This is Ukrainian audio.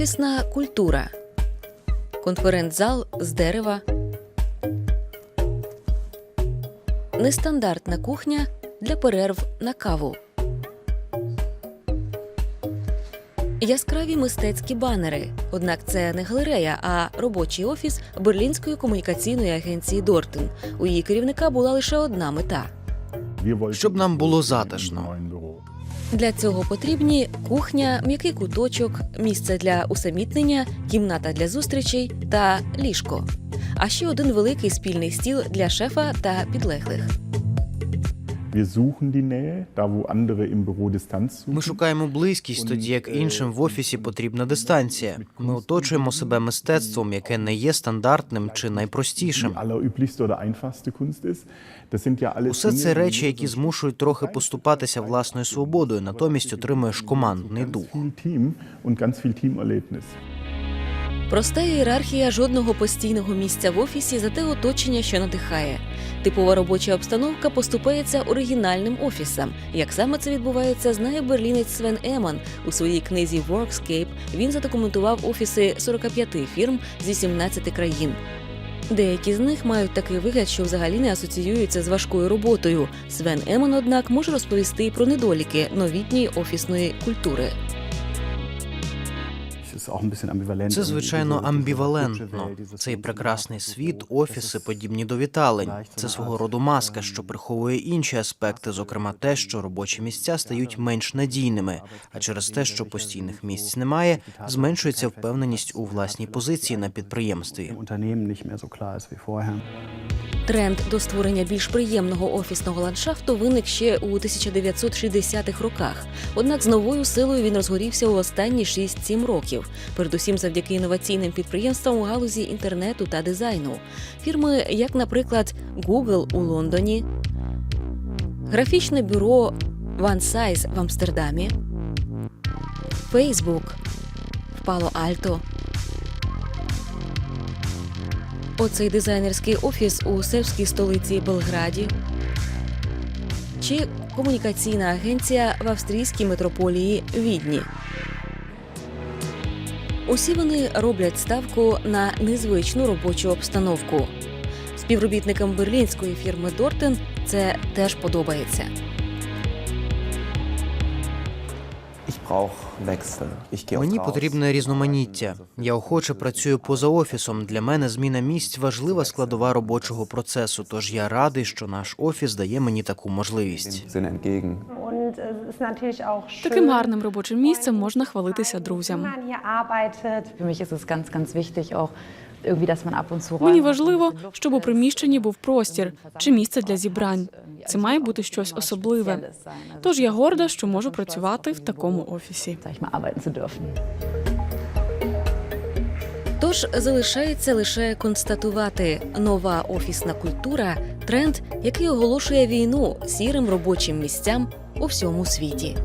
Офісна культура. Конференц-зал з дерева. Нестандартна кухня для перерв на каву. Яскраві мистецькі банери. Однак це не галерея, а робочий офіс Берлінської комунікаційної агенції Дортен. У її керівника була лише одна мета. Щоб нам було затишно. Для цього потрібні кухня, м'який куточок, місце для усамітнення, кімната для зустрічей та ліжко. А ще один великий спільний стіл для шефа та підлеглих. Ми шукаємо близькість, тоді як іншим в офісі потрібна дистанція. Ми оточуємо себе мистецтвом, яке не є стандартним чи найпростішим. Усе це речі, які змушують трохи поступатися власною свободою, натомість отримуєш командний дух. Проста ієрархія жодного постійного місця в офісі, зате оточення, що надихає. Типова робоча обстановка поступається оригінальним офісам. Як саме це відбувається, знає берлінець Свен Еман. У своїй книзі Workscape він задокументував офіси 45 фірм зі 17 країн. Деякі з них мають такий вигляд, що взагалі не асоціюються з важкою роботою. Свен Еман, однак, може розповісти і про недоліки новітньої офісної культури. Це звичайно амбівалентно. Цей прекрасний світ, офіси, подібні до віталень. Це свого роду маска, що приховує інші аспекти, зокрема те, що робочі місця стають менш надійними. А через те, що постійних місць немає, зменшується впевненість у власній позиції на підприємстві. Тренд до створення більш приємного офісного ландшафту виник ще у 1960-х роках. Однак з новою силою він розгорівся у останні 6-7 років, передусім завдяки інноваційним підприємствам у галузі інтернету та дизайну. Фірми, як, наприклад, Google у Лондоні, графічне бюро OneSize в Амстердамі, Facebook в Пало-Альто. Оцей дизайнерський офіс у сербській столиці Белграді чи комунікаційна агенція в австрійській метрополії Відні. Усі вони роблять ставку на незвичну робочу обстановку. Співробітникам берлінської фірми Дортен це теж подобається. Мені потрібне різноманіття. Я охоче працюю поза офісом. Для мене зміна місць важлива складова робочого процесу. Тож я радий, що наш офіс дає мені таку можливість. Таким гарним робочим місцем можна хвалитися друзям. Мені важливо, щоб у приміщенні був простір чи місце для зібрань. Це має бути щось особливе. Тож я горда, що можу працювати в такому офісі. Тож залишається лише констатувати нова офісна культура тренд, який оголошує війну сірим робочим місцям у всьому світі.